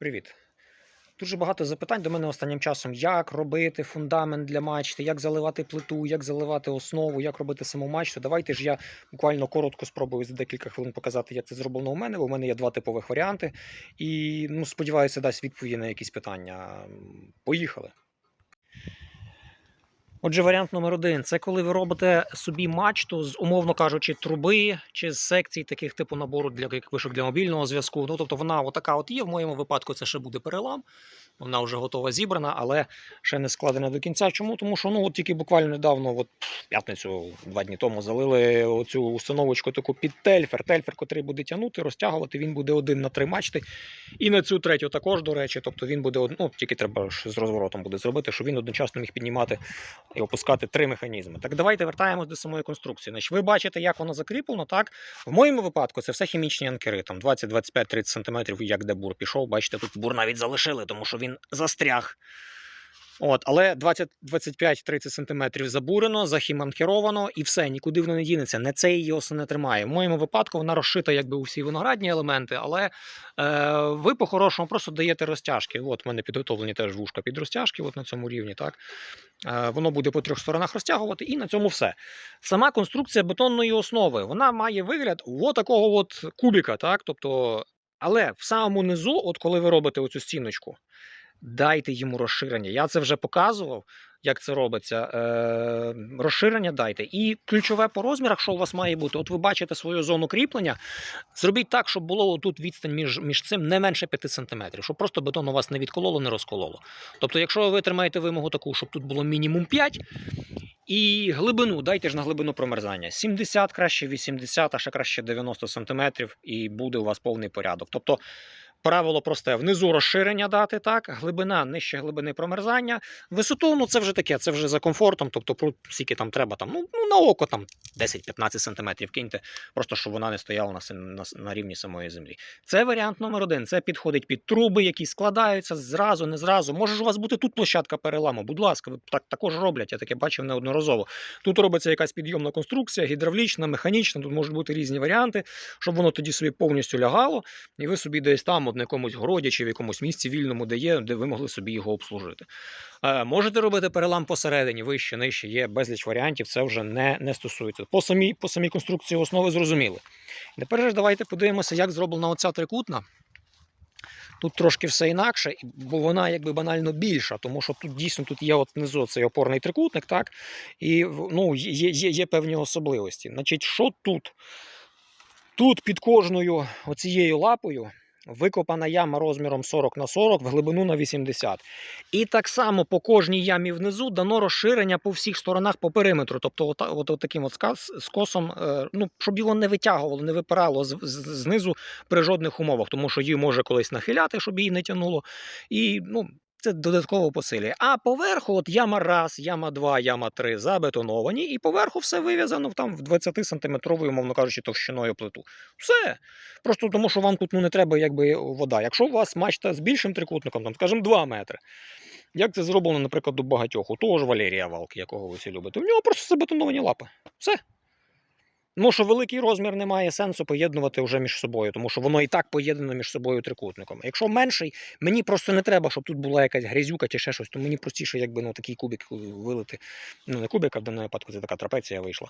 Привіт. Дуже багато запитань до мене останнім часом, як робити фундамент для мачти, як заливати плиту, як заливати основу, як робити саму мачту. Давайте ж я буквально коротко спробую за декілька хвилин показати, як це зроблено у мене, бо в мене є два типових варіанти. І ну, сподіваюся, дасть відповіді на якісь питання. Поїхали. Отже, варіант номер один це коли ви робите собі мачту з, умовно кажучи, труби чи з секцій таких типу набору для вишок для мобільного зв'язку. Ну тобто вона отака от є. В моєму випадку це ще буде перелам. Вона вже готова зібрана, але ще не складена до кінця. Чому? Тому що ну от тільки буквально недавно, от п'ятницю, два дні тому, залили оцю установочку таку під тельфер. Тельфер, котрий буде тягнути, розтягувати, він буде один на три мачти. І на цю третю також, до речі. Тобто він буде ну, тільки треба ж з розворотом буде зробити, щоб він одночасно міг піднімати і опускати три механізми. Так давайте вертаємось до самої конструкції. Значить, ви бачите, як воно закріплено. Так, в моєму випадку це все хімічні анкери, там 20, 25, 30 см, як де бур пішов. Бачите, тут бур навіть залишили, тому що він застряг. От, але 20, 25-30 см забурено, захіманкеровано і все, нікуди воно не дінеться. Не це її основне тримає. В моєму випадку вона розшита якби у всі виноградні елементи, але е, ви по-хорошому просто даєте розтяжки. От в мене підготовлені теж вушка під розтяжки, от на цьому рівні. так. Е, Воно буде по трьох сторонах розтягувати, і на цьому все. Сама конструкція бетонної основи вона має вигляд от такого от кубіка, так? Тобто, але в самому низу, от коли ви робите оцю стіночку, дайте йому розширення. Я це вже показував, як це робиться. Е, розширення дайте. І ключове по розмірах, що у вас має бути, от ви бачите свою зону кріплення, зробіть так, щоб було тут відстань між, між цим не менше 5 см, щоб просто бетон у вас не відкололо, не розкололо. Тобто, якщо ви витримаєте вимогу таку, щоб тут було мінімум 5, і глибину, дайте ж на глибину промерзання. 70, краще 80, а ще краще 90 см, і буде у вас повний порядок. Тобто правило просте: внизу розширення дати, так, глибина нижче глибини промерзання. Висоту, ну це вже таке, це вже за комфортом, тобто скільки там треба, там, ну, ну на око там 10-15 см киньте, просто щоб вона не стояла на, на, на рівні самої землі. Це варіант номер один. Це підходить під труби, які складаються зразу, не зразу. Може ж у вас бути тут площадка переламу. Будь ласка, так також роблять. Я таке бачив неодноразово. Тут робиться якась підйомна конструкція, гідравлічна, механічна. Тут можуть бути різні варіанти, щоб воно тоді собі повністю лягало, і ви собі десь там, от на якомусь городі чи в якомусь місці вільному, де є, де ви могли собі його обслужити. Е, можете робити перелам посередині, вище, нижче, є безліч варіантів, це вже не, не стосується. По самій, по самій конструкції основи зрозуміли. Тепер ж давайте подивимося, як зроблена оця трикутна. Тут трошки все інакше, бо вона якби банально більша, тому що тут дійсно тут є от внизу цей опорний трикутник, так? І ну, є, є, є певні особливості. Значить, що тут? Тут під кожною оцією лапою викопана яма розміром 40 на 40 в глибину на 80. І так само по кожній ямі внизу дано розширення по всіх сторонах по периметру. Тобто, от, от, таким от скосом, е, ну, щоб його не витягувало, не випирало з, з- знизу при жодних умовах, тому що її може колись нахиляти, щоб її не тягнуло. І ну, це додатково посилює. А поверху, от яма раз, яма 2, яма 3 забетоновані, і поверху все вив'язано там в 20 сантиметровою, умовно кажучи, товщиною плиту. Все. Просто тому, що вам тут ну, не треба якби вода. Якщо у вас мачта з більшим трикутником, там, скажімо, 2 метри. Як це зроблено, наприклад, у багатьох, у того ж Валерія Валки, якого ви всі любите, у нього просто забетоновані лапи. Все. Ну, що великий розмір не має сенсу поєднувати вже між собою, тому що воно і так поєднано між собою трикутником. Якщо менший, мені просто не треба, щоб тут була якась грязюка чи ще щось, то мені простіше, якби ну, такий кубик вилити. Ну, не кубик, а в даному випадку це така трапеція вийшла.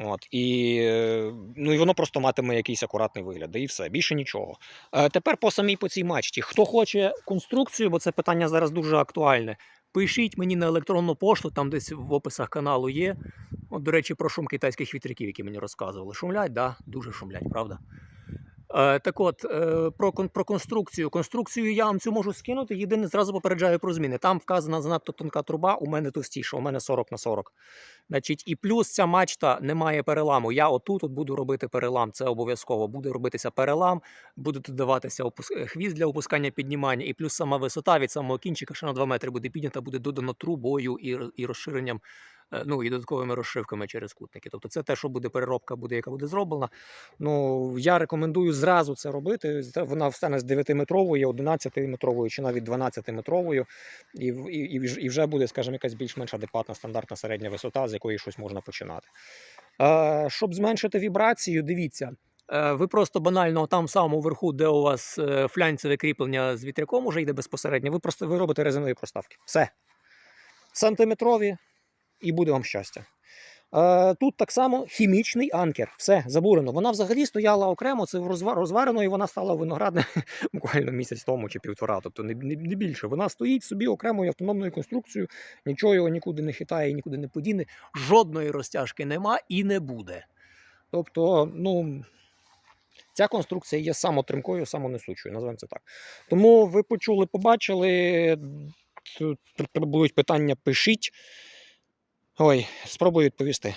От, і, е, ну, і воно просто матиме якийсь акуратний вигляд, і все, більше нічого. Е, тепер по самій по цій мачті. Хто хоче конструкцію, бо це питання зараз дуже актуальне. Пишіть мені на електронну пошту, там десь в описах каналу є. От, до речі, про шум китайських вітряків, які мені розказували. Шумлять, да? дуже шумлять, правда? Е, так от, е, про, про конструкцію. Конструкцію я вам цю можу скинути. Єдине, зразу попереджаю про зміни. Там вказана занадто тонка труба, у мене товстіша, у мене 40 на 40. Значить, і плюс ця мачта не має переламу. Я отут от буду робити перелам, це обов'язково. Буде робитися перелам, буде додаватися опус... е, хвіст для опускання піднімання, і плюс сама висота від самого кінчика, що на 2 метри буде піднята, буде додано трубою і, розширенням, ну і додатковими розшивками через кутники. Тобто це те, що буде переробка, буде, яка буде зроблена. Ну, я рекомендую зразу це робити. Вона встане з 9-метрової, 11-метровою чи навіть 12-метровою, і, і, і вже буде, скажімо, якась більш-менш адекватна стандартна середня висота, з якої щось можна починати. Е, щоб зменшити вібрацію, дивіться. Е, Ви просто банально там самому вверху, де у вас е, флянцеве кріплення з вітряком уже йде безпосередньо, ви просто ви робите резинові проставки. Все. Сантиметрові, і буде вам щастя. Е, Тут так само хімічний анкер. Все, забурено. Вона взагалі стояла окремо, це розварено, і вона стала виноградна буквально місяць тому чи півтора, тобто не, не, більше. Вона стоїть собі окремою автономною конструкцією, нічого його нікуди не хитає, нікуди не подіне. Жодної розтяжки нема і не буде. Тобто, ну. Ця конструкція є самотримкою, самонесучою, називаємо це так. Тому ви почули, побачили. Тут будуть питання, пишіть. Ой, спробую відповісти.